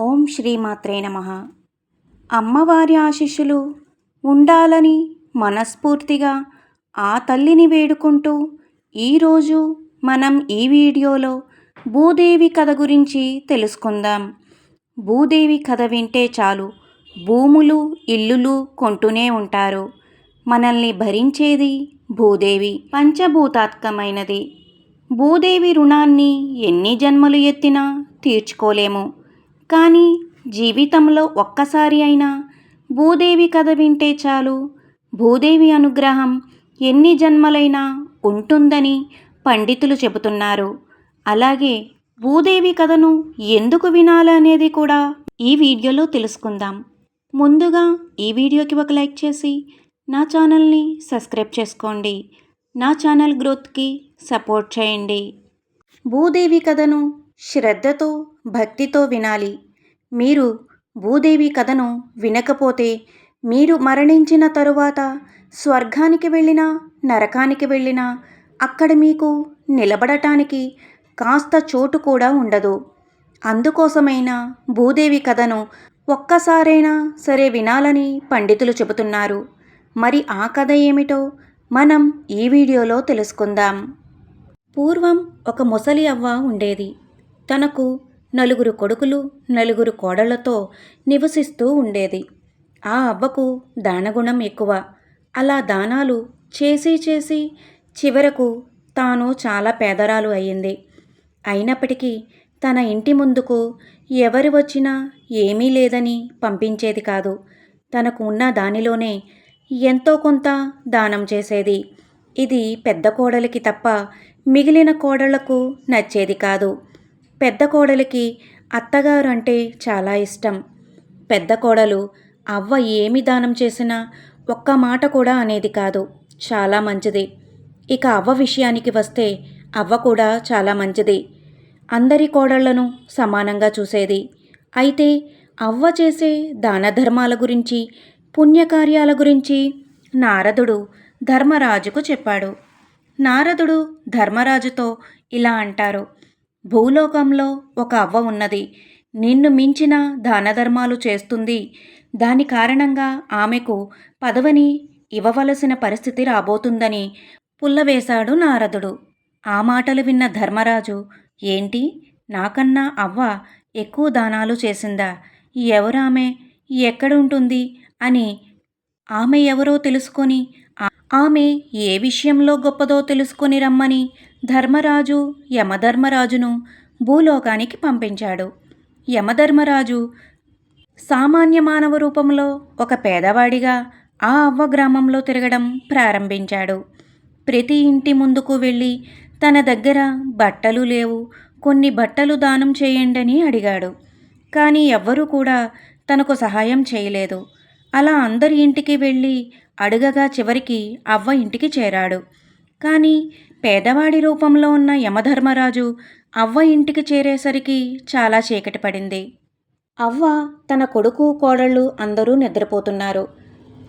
ఓం శ్రీమాత్రే నమ. అమ్మవారి ఆశీస్సులు ఉండాలని మనస్ఫూర్తిగా ఆ తల్లిని వేడుకుంటూ ఈరోజు మనం ఈ వీడియోలో భూదేవి కథ గురించి తెలుసుకుందాం. భూదేవి కథ వింటే చాలు భూములు ఇల్లులు కొంటూనే ఉంటారు. మనల్ని భరించేది భూదేవి పంచభూతాత్మకమైనది. భూదేవి రుణాన్ని ఎన్ని జన్మలు ఎత్తినా తీర్చుకోలేము. కానీ జీవితంలో ఒక్కసారి అయినా భూదేవి కథ వింటే చాలు. భూదేవి అనుగ్రహం ఎన్ని జన్మలైనా ఉంటుందని పండితులు చెబుతున్నారు. అలాగే భూదేవి కథను ఎందుకు వినాలనేది కూడా ఈ వీడియోలో తెలుసుకుందాం. ముందుగా ఈ వీడియోకి ఒక లైక్ చేసి నా ఛానల్ని సబ్స్క్రైబ్ చేసుకోండి. నా ఛానల్ గ్రోత్కి సపోర్ట్ చేయండి. భూదేవి కథను శ్రద్ధతో భక్తితో వినాలి. మీరు భూదేవి కథను వినకపోతే మీరు మరణించిన తరువాత స్వర్గానికి వెళ్ళినా నరకానికి వెళ్ళినా అక్కడ మీకు నిలబడటానికి కాస్త చోటు కూడా ఉండదు. అందుకోసమైనా భూదేవి కథను ఒక్కసారైనా సరే వినాలని పండితులు చెబుతున్నారు. మరి ఆ కథ ఏమిటో మనం ఈ వీడియోలో తెలుసుకుందాం. పూర్వం ఒక ముసలి అవ్వ ఉండేది. తనకు నలుగురు కొడుకులు నలుగురు కోడళ్ళతో నివసిస్తూ ఉండేది. ఆ అవ్వకు దానగుణం ఎక్కువ. అలా దానాలు చేసి చేసి చివరకు తాను చాలా పేదరాలు అయ్యింది. అయినప్పటికీ తన ఇంటి ముందుకు ఎవరు వచ్చినా ఏమీ లేదని పంపించేది కాదు. తనకు ఉన్న దానిలోనే ఎంతో కొంత దానం చేసేది. ఇది పెద్ద కోడలికి తప్ప మిగిలిన కోడళ్ళకు నచ్చేది కాదు. పెద్ద కోడలికి అత్తగారు అంటే చాలా ఇష్టం. పెద్ద కోడలు అవ్వ ఏమి దానం చేసినా ఒక్క మాట కూడా అనేది కాదు. చాలా మంచిది. ఇక అవ్వ విషయానికి వస్తే అవ్వ కూడా చాలా మంచిది. అందరి కోడళ్ళను సమానంగా చూసేది. అయితే అవ్వ చేసే దాన ధర్మాల గురించి పుణ్యకార్యాల గురించి నారదుడు ధర్మరాజుకు చెప్పాడు. నారదుడు ధర్మరాజుతో ఇలా అంటారు. భూలోకంలో ఒక అవ్వ ఉన్నది. నిన్ను మించిన దానధర్మాలు చేస్తుంది. దాని కారణంగా ఆమెకు పదవిని ఇవ్వవలసిన పరిస్థితి రాబోతుందని పుల్లవేశాడు నారదుడు. ఆ మాటలు విన్న ధర్మరాజు ఏంటి? నాకన్నా అవ్వ ఎక్కువ దానాలు చేసిందా? ఎవరామె? ఎక్కడుంటుంది? అని ఆమె ఎవరో తెలుసుకొని ఆమె ఏ విషయంలో గొప్పదో తెలుసుకొని రమ్మని ధర్మరాజు యమధర్మరాజును భూలోకానికి పంపించాడు. యమధర్మరాజు సామాన్య మానవ రూపంలో ఒక పేదవాడిగా ఆ అవ్వ గ్రామంలో తిరగడం ప్రారంభించాడు. ప్రతి ఇంటి ముందుకు వెళ్ళి తన దగ్గర బట్టలు లేవు కొన్ని బట్టలు దానం చేయండి అడిగాడు. కానీ ఎవ్వరూ కూడా తనకు సహాయం చేయలేదు. అలా అందరి ఇంటికి వెళ్ళి అడుగగా చివరికి అవ్వ ఇంటికి చేరాడు. కానీ పేదవాడి రూపంలో ఉన్న యమధర్మరాజు అవ్వ ఇంటికి చేరేసరికి చాలా చీకటి పడింది. అవ్వ తన కొడుకు కోడళ్ళు అందరూ నిద్రపోతున్నారు.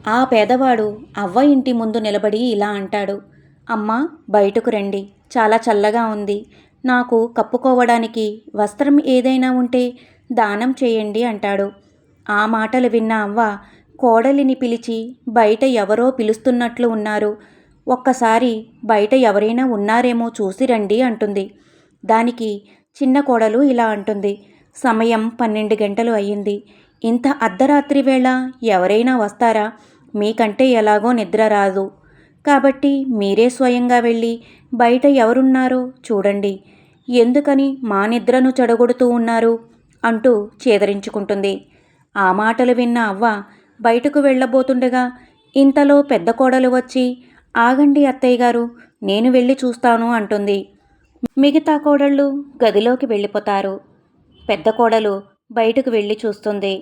ఆ పేదవాడు అవ్వ ఇంటి ముందు నిలబడి ఇలా అంటాడు అమ్మ బయటకు రండి. చాలా చల్లగా ఉంది. నాకు కప్పుకోవడానికి వస్త్రం ఏదైనా ఉంటే దానం చేయండి అంటాడు. ఆ మాటలు విన్న అవ్వ కోడలిని పిలిచి బయట ఎవరో పిలుస్తున్నట్లు ఉన్నారు. ఒక్కసారి బయట ఎవరైనా ఉన్నారేమో చూసి రండి అంటుంది. దానికి చిన్న కోడలు ఇలా అంటుంది. సమయం పన్నెండు గంటలు అయ్యింది. ఇంత అర్ధరాత్రి వేళ ఎవరైనా వస్తారా? మీకంటే ఎలాగో నిద్ర రాదు. కాబట్టి మీరే స్వయంగా వెళ్ళి బయట ఎవరున్నారో చూడండి. ఎందుకని మా నిద్రను చెడగొడుతూ ఉన్నారు? అంటూ చేదరించుకుంటుంది. ఆ మాటలు విన్న అవ్వ బయటకు వెళ్ళబోతుండగా ఇంతలో పెద్ద కోడలు వచ్చి ఆగండి అత్తయ్య గారు నేను వెళ్ళి చూస్తాను అంటుంది. మిగతా కోడళ్ళు గదిలోకి వెళ్ళిపోతారు. పెద్ద కోడలు బయటకు వెళ్ళి చూస్తుంది.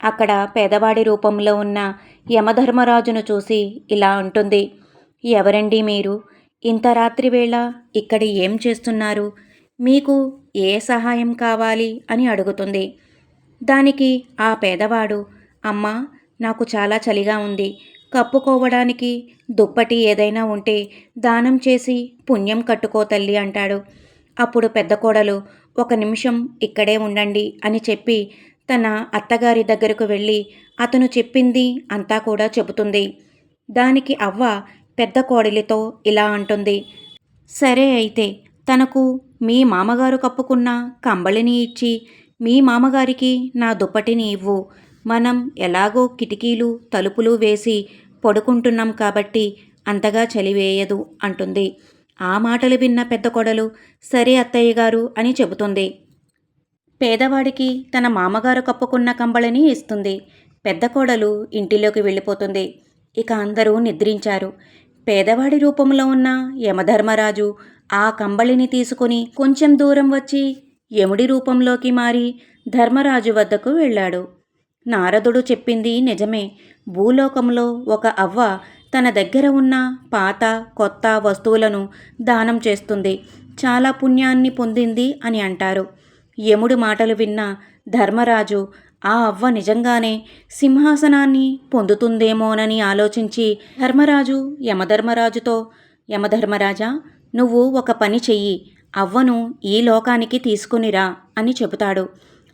అక్కడ పేదవాడి రూపంలో ఉన్న యమధర్మరాజును చూసి ఇలా అంటుంది. ఎవరండి మీరు? ఇంత రాత్రి వేళ ఇక్కడ ఏం చేస్తున్నారు? మీకు ఏ సహాయం కావాలి అని అడుగుతుంది. దానికి ఆ పేదవాడు అమ్మ నాకు చాలా చలిగా ఉంది. కప్పుకోవడానికి దుప్పటి ఏదైనా ఉంటే దానం చేసి పుణ్యం కట్టుకో తల్లి అంటాడు. అప్పుడు పెద్ద కోడలు ఒక నిమిషం ఇక్కడే ఉండండి అని చెప్పి తన అత్తగారి దగ్గరకు వెళ్ళి అతను చెప్పింది అంతా కూడా చెబుతుంది. దానికి అవ్వ పెద్ద కోడలితో ఇలా అంటుంది. సరే అయితే తనకు మీ మామగారు కప్పుకున్న కంబళిని ఇచ్చి మీ మామగారికి నా దుప్పటిని ఇవ్వు. మనం ఎలాగో కిటికీలు తలుపులు వేసి పడుకుంటున్నాం కాబట్టి అంతగా చలివేయదు అంటుంది. ఆ మాటలు విన్న పెద్ద కొడలు సరే అత్తయ్య గారు అని చెబుతుంది. పేదవాడికి తన మామగారు కప్పుకున్న కంబళిని ఇస్తుంది. పెద్ద కోడలు ఇంటిలోకి వెళ్ళిపోతుంది. ఇక అందరూ నిద్రించారు. పేదవాడి రూపంలో ఉన్న యమధర్మరాజు ఆ కంబళిని తీసుకుని కొంచెం దూరం వచ్చి యముడి రూపంలోకి మారి ధర్మరాజు వద్దకు వెళ్ళాడు. నారదుడు చెప్పింది నిజమే. భూలోకంలో ఒక అవ్వ తన దగ్గర ఉన్న పాత కొత్త వస్తువులను దానం చేస్తుంది. చాలా పుణ్యాన్ని పొందింది అని అంటారు. యముడు మాటలు విన్న ధర్మరాజు ఆ అవ్వ నిజంగానే సింహాసనాన్ని పొందుతుందేమోనని ఆలోచించి ధర్మరాజు యమధర్మరాజుతో యమధర్మరాజా నువ్వు ఒక పని చెయ్యి. అవ్వను ఈ లోకానికి తీసుకునిరా అని చెబుతాడు.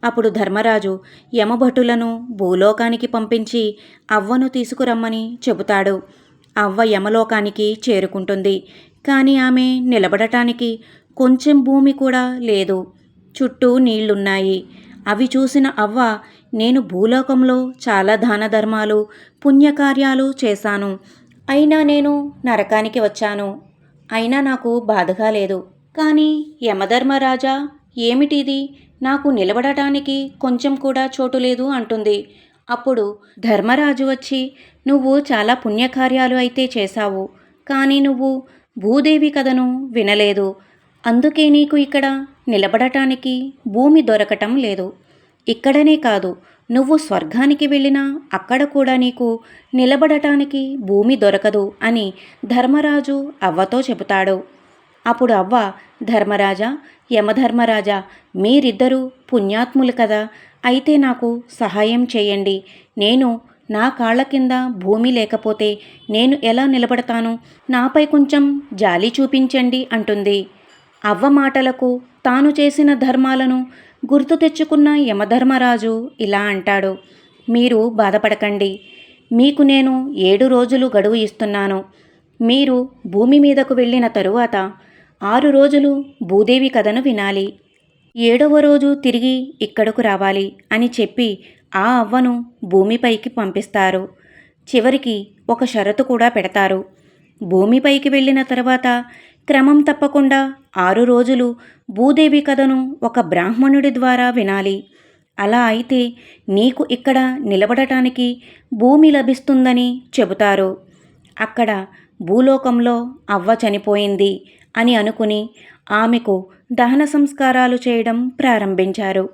అప్పుడు ధర్మరాజు యమభటులను భూలోకానికి పంపించి అవ్వను తీసుకురమ్మని చెబుతాడు. అవ్వ యమలోకానికి చేరుకుంటుంది. కానీ ఆమె నిలబడటానికి కొంచెం భూమి కూడా లేదు. చుట్టూ నీళ్ళున్నాయి. అవి చూసిన అవ్వ నేను భూలోకంలో చాలా దాన ధర్మాలు పుణ్యకార్యాలు చేశాను. అయినా నేను నరకానికి వచ్చాను. అయినా నాకు బాధగా లేదు. కానీ యమధర్మరాజా ఏమిటిది? నాకు నిలబడటానికి కొంచెం కూడా చోటు లేదు అంటుంది. అప్పుడు ధర్మరాజు వచ్చి నువ్వు చాలా పుణ్యకార్యాలు అయితే చేశావు కానీ నువ్వు భూదేవి కథను వినలేదు. అందుకే నీకు ఇక్కడ నిలబడటానికి భూమి దొరకటం లేదు. ఇక్కడనే కాదు నువ్వు స్వర్గానికి వెళ్ళినా అక్కడ కూడా నీకు నిలబడటానికి భూమి దొరకదు అని ధర్మరాజు అవ్వతో చెబుతాడు. అప్పుడు అవ్వ ధర్మరాజా యమధర్మరాజా మీరిద్దరూ పుణ్యాత్ములు కదా? అయితే నాకు సహాయం చేయండి. నేను నా కాళ్ళ కింద భూమి లేకపోతే నేను ఎలా నిలబడతాను? నాపై కొంచెం జాలి చూపించండి అంటుంది. అవ్వ మాటలకు తాను చేసిన ధర్మాలను గుర్తు తెచ్చుకున్న యమధర్మరాజు ఇలా అంటాడు. మీరు బాధపడకండి. మీకు నేను ఏడు రోజులు గడువు ఇస్తున్నాను. మీరు భూమి మీదకు వెళ్ళిన తరువాత ఆరు రోజులు భూదేవి కథను వినాలి. ఏడవ రోజు తిరిగి ఇక్కడకు రావాలి అని చెప్పి ఆ అవ్వను భూమిపైకి పంపిస్తారు. చివరికి ఒక షరతు కూడా పెడతారు. భూమిపైకి వెళ్ళిన తర్వాత క్రమం తప్పకుండా ఆరు రోజులు భూదేవి కథను ఒక బ్రాహ్మణుడి ద్వారా వినాలి. అలా అయితే నీకు ఇక్కడ నిలబడటానికి భూమి లభిస్తుందని చెబుతారు. అక్కడ భూలోకంలో అవ్వ చనిపోయింది. అని అనుకుని ఆమెకు దహన సంస్కారాలు చేయడం ప్రారంభించారు.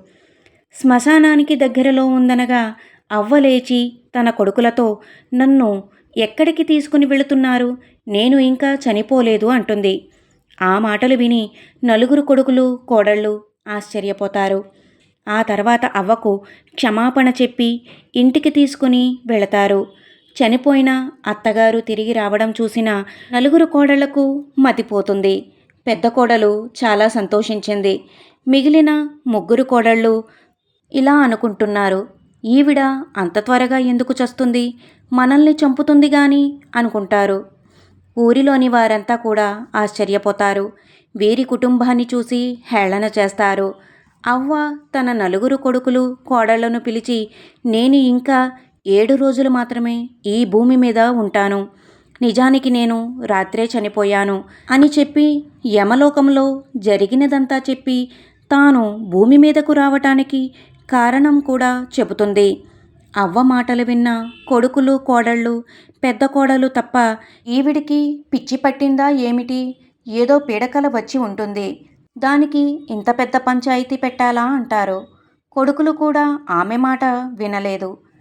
శ్మశానానికి దగ్గరలో ఉందనగా అవ్వలేచి తన కొడుకులతో నన్ను ఎక్కడికి తీసుకుని వెళుతున్నారు? నేను ఇంకా చనిపోలేదు అంటుంది. ఆ మాటలు విని నలుగురు కొడుకులు కోడళ్ళు ఆశ్చర్యపోతారు. ఆ తర్వాత అవ్వకు క్షమాపణ చెప్పి ఇంటికి తీసుకుని వెళతారు. చనిపోయిన అత్తగారు తిరిగి రావడం చూసిన నలుగురు కోడళ్ళకు మతిపోతుంది. పెద్ద కోడలు చాలా సంతోషించింది. మిగిలిన ముగ్గురు కోడళ్ళు ఇలా అనుకుంటున్నారు. ఈవిడ అంత త్వరగా ఎందుకు చస్తుంది? మనల్ని చంపుతుంది గాని అనుకుంటారు. ఊరిలోని వారంతా కూడా ఆశ్చర్యపోతారు. వీరి కుటుంబాన్ని చూసి హేళన చేస్తారు. అవ్వ తన నలుగురు కొడుకులు కోడళ్ళను పిలిచి నేను ఇంకా ఏడు రోజులు మాత్రమే ఈ భూమి మీద ఉంటాను. నిజానికి నేను రాత్రే చనిపోయాను అని చెప్పి యమలోకంలో జరిగినదంతా చెప్పి తాను భూమి మీదకు రావటానికి కారణం కూడా చెబుతుంది. అవ్వ మాటలు విన్న కొడుకులు కోడళ్ళు పెద్ద కోడలు తప్ప ఈవిడికి పిచ్చి పట్టిందా ఏమిటి? ఏదో పీడకల వచ్చి ఉంటుంది. దానికి ఇంత పెద్ద పంచాయితీ పెట్టాలా అంటారు. కొడుకులు కూడా ఆమె మాట వినలేదు.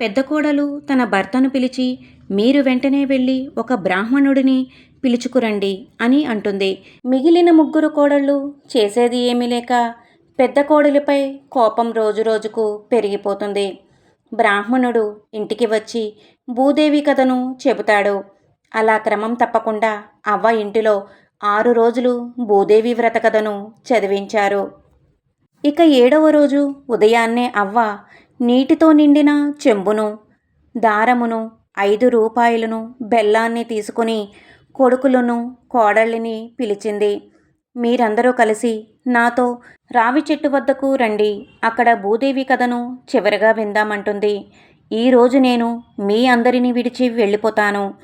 పెద్ద కోడలు తన భర్తను పిలిచి మీరు వెంటనే వెళ్ళి ఒక బ్రాహ్మణుడిని పిలుచుకురండి అని అంటుంది. మిగిలిన ముగ్గురు కోడళ్ళు చేసేది ఏమీ లేక పెద్ద కోడలిపై కోపం రోజురోజుకు పెరిగిపోతుంది. బ్రాహ్మణుడు ఇంటికి వచ్చి భూదేవి కథను చెబుతాడు. అలా క్రమం తప్పకుండా అవ్వ ఇంటిలో ఆరు రోజులు భూదేవి వ్రత కథను చదివించారు. ఇక ఏడవ రోజు ఉదయాన్నే అవ్వ నీటితో నిండిన చెంబును దారమును ఐదు రూపాయలను బెల్లాన్ని తీసుకుని కొడుకులను కోడళ్ళని పిలిచింది. మీరందరూ కలిసి నాతో రావి చెట్టు వద్దకు రండి అక్కడ భూదేవి కథను చివరిగా విందామంటుంది. ఈరోజు నేను మీ అందరినీ విడిచి వెళ్ళిపోతాను.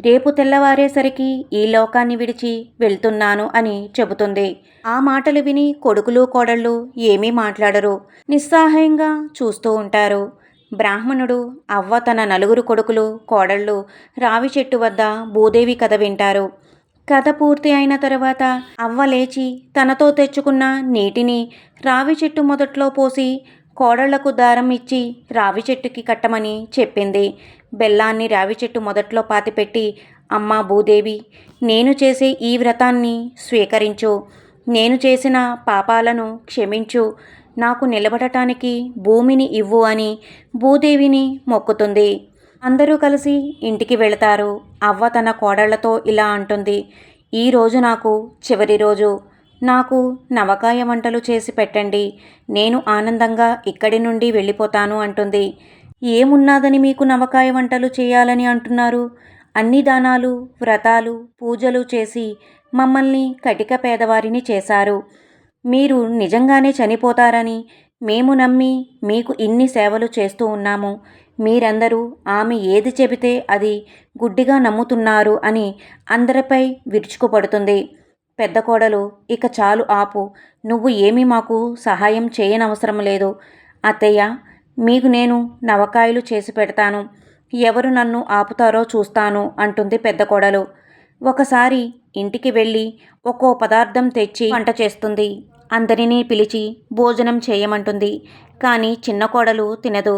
రేపు తెల్లవారేసరికి ఈ లోకాన్ని విడిచి వెళ్తున్నాను అని చెబుతుంది. ఆ మాటలు విని కొడుకులు కోడళ్ళు ఏమీ మాట్లాడరు. నిస్సహాయంగా చూస్తూ ఉంటారు. బ్రాహ్మణుడు అవ్వ తన నలుగురు కొడుకులు కోడళ్ళు రావి చెట్టు వద్ద భూదేవి కథ వింటారు. కథ పూర్తి అయిన తర్వాత అవ్వ లేచి తనతో తెచ్చుకున్న నీటిని రావి చెట్టు మొదట్లో పోసి కోడళ్ళకు దారం ఇచ్చి రావి చెట్టుకి కట్టమని చెప్పింది. బెల్లాన్ని రావి చెట్టు మొదట్లో పాతిపెట్టి అమ్మా భూదేవి నేను చేసే ఈ వ్రతాన్ని స్వీకరించు. నేను చేసిన పాపాలను క్షమించు. నాకు నిలబడటానికి భూమిని ఇవ్వు అని భూదేవిని మొక్కుతుంది. అందరూ కలిసి ఇంటికి వెళతారు. అవ్వ తన కోడళ్ళతో ఇలా అంటుంది ఈరోజు నాకు చివరి రోజు. నాకు నవకాయ వంటలు చేసి పెట్టండి. నేను ఆనందంగా ఇక్కడి నుండి వెళ్ళిపోతాను అంటుంది. ఏమున్నాదని మీకు నవకాయ వంటలు చేయాలని అంటున్నారు? అన్ని దానాలు వ్రతాలు పూజలు చేసి మమ్మల్ని కటిక పేదవారిని చేశారు. మీరు నిజంగానే చనిపోతారని మేము నమ్మి మీకు ఇన్ని సేవలు చేస్తూ ఉన్నాము. మీరందరూ ఆమె ఏది చెబితే అది గుడ్డిగా నమ్ముతున్నారు అని అందరిపై విరుచుకుపడుతుంది. పెద్ద కోడలు ఇక చాలు ఆపు. నువ్వు ఏమీ మాకు సహాయం చేయనవసరం లేదు. అత్తయ్య మీకు నేను నవకాయలు చేసి పెడతాను. ఎవరు నన్ను ఆపుతారో చూస్తాను అంటుంది పెద్ద కోడలు. ఒకసారి ఇంటికి వెళ్ళి ఒక్కో పదార్థం తెచ్చి వంట చేస్తుంది. అందరినీ పిలిచి భోజనం చేయమంటుంది. కానీ చిన్న కోడలు తినదు.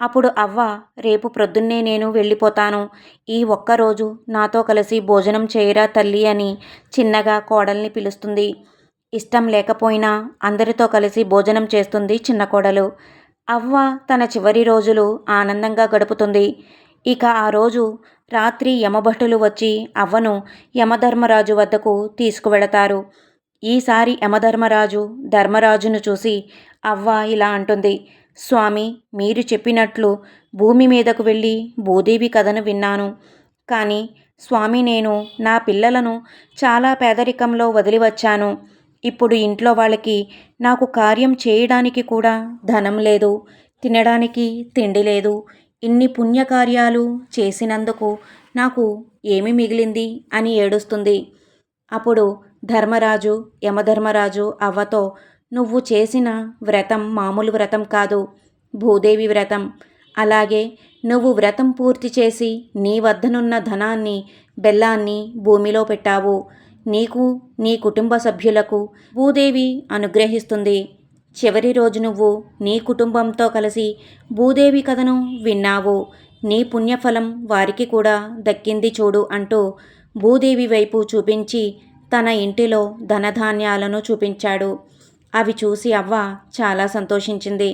అప్పుడు అవ్వ రేపు ప్రొద్దున్నే నేను వెళ్ళిపోతాను. ఈ ఒక్కరోజు నాతో కలిసి భోజనం చేయరా తల్లి అని చిన్నగా కోడల్ని పిలుస్తుంది. ఇష్టం లేకపోయినా అందరితో కలిసి భోజనం చేస్తుంది చిన్న కోడలు. అవ్వ తన చివరి రోజులు ఆనందంగా గడుపుతుంది. ఇక ఆ రోజు రాత్రి యమభటులు వచ్చి అవ్వను యమధర్మరాజు వద్దకు తీసుకువెళతారు. ఈసారి యమధర్మరాజు ధర్మరాజును చూసి అవ్వ ఇలా అంటుంది. స్వామి మీరు చెప్పినట్లు భూమి మీదకు వెళ్ళి భూదేవి కథను విన్నాను. కానీ స్వామి నేను నా పిల్లలను చాలా పేదరికంలో వదిలి వచ్చాను ఇప్పుడు ఇంట్లో వాళ్ళకి నాకు కార్యం చేయడానికి కూడా ధనం లేదు తినడానికి తిండి లేదు. ఇన్ని పుణ్యకార్యాలు చేసినందుకు నాకు ఏమి మిగిలింది అని ఏడుస్తుంది. అప్పుడు ధర్మరాజు యమధర్మరాజు అవ్వతో నువ్వు చేసిన వ్రతం మామూలు వ్రతం కాదు భూదేవి వ్రతం. అలాగే నువ్వు వ్రతం పూర్తి చేసి నీ వద్దనున్న ధనాన్ని బెల్లాన్ని భూమిలో పెట్టావు. నీకు నీ కుటుంబ సభ్యులకు భూదేవి అనుగ్రహిస్తుంది. చివరి రోజు నువ్వు నీ కుటుంబంతో కలిసి భూదేవి కథను విన్నావు. నీ పుణ్యఫలం వారికి కూడా దక్కింది చూడు అంటూ భూదేవి వైపు చూపించి తన ఇంటిలో ధనధాన్యాలను చూపించాడు. అవి చూసి అవ్వ చాలా సంతోషించింది.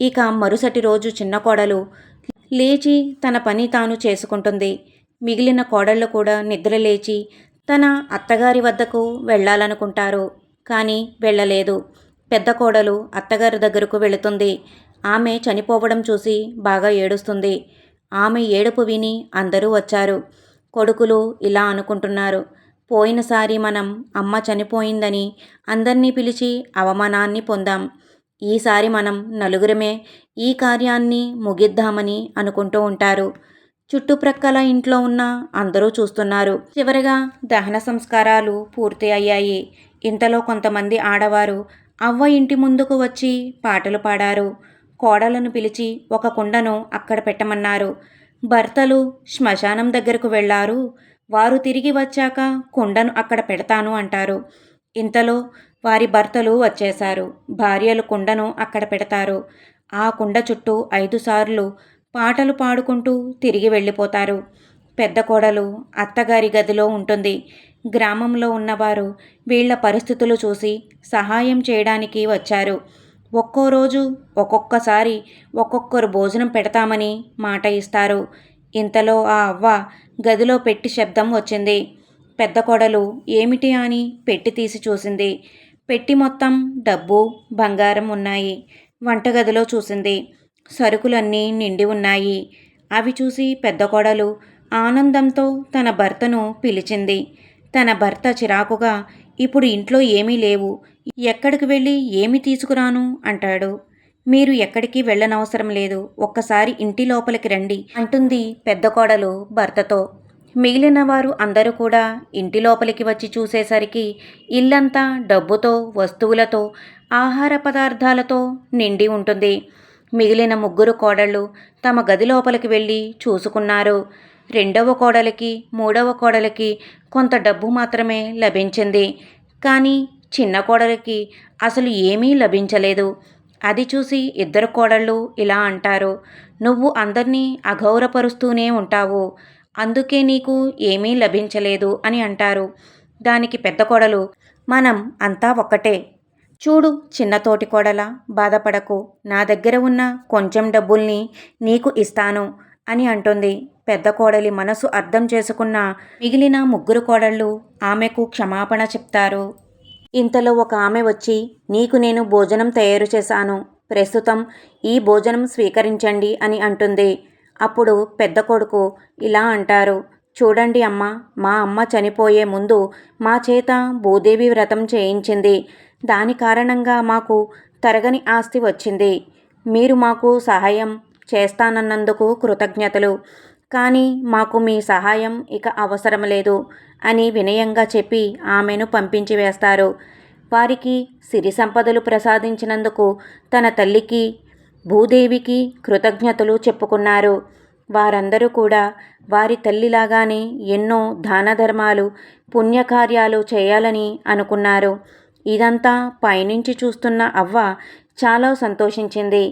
ఇక మరుసటి రోజు చిన్న కోడలు లేచి తన పని తాను చేసుకుంటుంది. మిగిలిన కోడళ్ళు కూడా నిద్ర లేచి తన అత్తగారి వద్దకు వెళ్ళాలనుకుంటారు. కానీ వెళ్ళలేదు. పెద్ద కోడలు అత్తగారి దగ్గరకు వెళుతుంది. ఆమె చనిపోవడం చూసి బాగా ఏడుస్తుంది. ఆమె ఏడుపు విని అందరూ వచ్చారు. కొడుకులు ఇలా అనుకుంటున్నారు. పోయినసారి మనం అమ్మ చనిపోయిందని అందరినీ పిలిచి అవమానాన్ని పొందాం. ఈసారి మనం నలుగురమే ఈ కార్యాన్ని ముగిద్దామని అనుకుంటూ ఉంటారు. చుట్టుప్రక్కల ఇంట్లో ఉన్న అందరూ చూస్తున్నారు. చివరగా దహన సంస్కారాలు పూర్తి అయ్యాయి ఇంతలో కొంతమంది ఆడవారు అవ్వ ఇంటి ముందుకు వచ్చి పాటలు పాడారు. కోడలను పిలిచి ఒక కుండను అక్కడ పెట్టమన్నారు. భర్తలు శ్మశానం దగ్గరకు వెళ్ళారు వారు తిరిగి వచ్చాక కుండను అక్కడ పెడతాను అంటారు. ఇంతలో వారి భర్తలు వచ్చేశారు. భార్యలు కుండను అక్కడ పెడతారు. ఆ కుండ చుట్టూ ఐదు సార్లు పాటలు పాడుకుంటూ తిరిగి వెళ్ళిపోతారు. పెద్ద కోడలు అత్తగారి గదిలో ఉంటుంది. గ్రామంలో ఉన్నవారు వీళ్ళ పరిస్థితులు చూసి సహాయం చేయడానికి వచ్చారు. ఒక్కో రోజు ఒక్కొక్కసారి ఒక్కొక్కరు భోజనం పెడతామని మాట ఇస్తారు. ఇంతలో ఆ అవ్వ గదిలో పెట్టి శబ్దం వచ్చింది. పెద్ద కోడలు ఏమిటి అని పెట్టి తీసి చూసింది. పెట్టి మొత్తం డబ్బు బంగారం ఉన్నాయి. వంటగదిలో చూసింది. సరుకులన్నీ నిండి ఉన్నాయి. అవి చూసి పెద్ద కోడలు ఆనందంతో తన భర్తను పిలిచింది. తన భర్త చిరాకుగా ఇప్పుడు ఇంట్లో ఏమీ లేవు. ఎక్కడికి వెళ్ళి ఏమి తీసుకురాను? అంటాడు. మీరు ఎక్కడికి వెళ్ళనవసరం లేదు. ఒక్కసారి ఇంటి లోపలికి రండి అంటుంది పెద్ద కోడలు భర్తతో. మిగిలిన వారు అందరూ కూడా ఇంటి లోపలికి వచ్చి చూసేసరికి ఇల్లంతా డబ్బుతో వస్తువులతో ఆహార పదార్థాలతో నిండి ఉంటుంది. మిగిలిన ముగ్గురు కోడళ్ళు తమ గది లోపలికి వెళ్ళి చూసుకున్నారు. రెండవ కోడలికి మూడవ కోడలికి కొంత డబ్బు మాత్రమే లభించింది. కానీ చిన్న కోడలికి అసలు ఏమీ లభించలేదు. అది చూసి ఇద్దరు కోడళ్ళు ఇలా అంటారు నువ్వు అందరినీ అగౌరపరుస్తూనే ఉంటావు. అందుకే నీకు ఏమీ లభించలేదు అని అంటారు. దానికి పెద్ద కోడలు మనం అంతా ఒక్కటే. చూడు చిన్న తోటి కోడల బాధపడకు. నా దగ్గర ఉన్న కొంచెం డబ్బుల్ని నీకు ఇస్తాను అని అంటుంది. పెద్ద కోడలి మనసు అర్థం చేసుకున్న మిగిలిన ముగ్గురు కోడళ్ళు ఆమెకు క్షమాపణ చెప్తారు. ఇంతలో ఒక ఆమె వచ్చి నీకు నేను భోజనం తయారు చేశాను. ప్రస్తుతం ఈ భోజనం స్వీకరించండి అని అంటుంది. అప్పుడు పెద్ద కొడుకు ఇలా అంటారు. చూడండి అమ్మ మా అమ్మ చనిపోయే ముందు మా చేత భూదేవి వ్రతం చేయించింది. దాని కారణంగా మాకు తరగని ఆస్తి వచ్చింది. మీరు మాకు సహాయం చేస్తానన్నందుకు కృతజ్ఞతలు. కానీ మాకు మీ సహాయం ఇక అవసరం లేదు అని వినయంగా చెప్పి ఆమెను పంపించి వేస్తారు. వారికి సిరి సంపదలు ప్రసాదించినందుకు తన తల్లికి భూదేవికి కృతజ్ఞతలు చెప్పుకున్నారు. వారందరూ కూడా వారి తల్లిలాగానే ఎన్నో దాన ధర్మాలు పుణ్యకార్యాలు చేయాలని అనుకున్నారు. ఇదంతా పైనుంచి చూస్తున్న అవ్వ చాలా సంతోషించింది.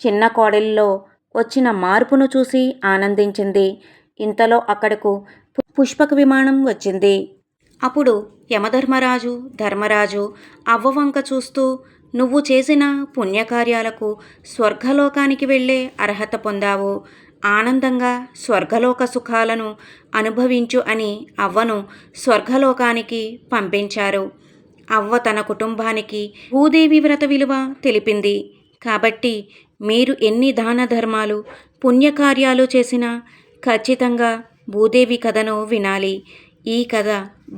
చిన్న కోడలిలో వచ్చిన మార్పును చూసి ఆనందించింది. ఇంతలో అక్కడకు పుష్పక విమానం వచ్చింది. అప్పుడు యమధర్మరాజు ధర్మరాజు అవ్వ వంక చూస్తూ నువ్వు చేసిన పుణ్యకార్యాలకు స్వర్గలోకానికి వెళ్ళే అర్హత పొందావు. ఆనందంగా స్వర్గలోక సుఖాలను అనుభవించు అని అవ్వను స్వర్గలోకానికి పంపించారు. అవ్వ తన కుటుంబానికి భూదేవి వ్రత విలువ తెలిపింది. కాబట్టి మీరు ఎన్ని దాన ధర్మాలు పుణ్యకార్యాలు చేసినా ఖచ్చితంగా భూదేవి కథను వినాలి. ఈ కథ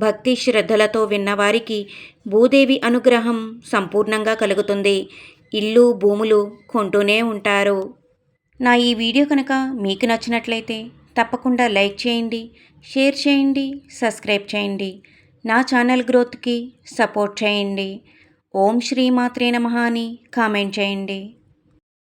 భక్తి శ్రద్ధలతో విన్నవారికి భూదేవి అనుగ్రహం సంపూర్ణంగా కలుగుతుంది. ఇల్లు భూములు కొంటూనే ఉంటారు. నా ఈ వీడియో కనుక మీకు నచ్చినట్లయితే తప్పకుండా లైక్ చేయండి షేర్ చేయండి సబ్స్క్రైబ్ చేయండి. నా ఛానల్ గ్రోత్కి సపోర్ట్ చేయండి. ఓం శ్రీ మాత్రే నమహాని అని కామెంట్ చేయండి.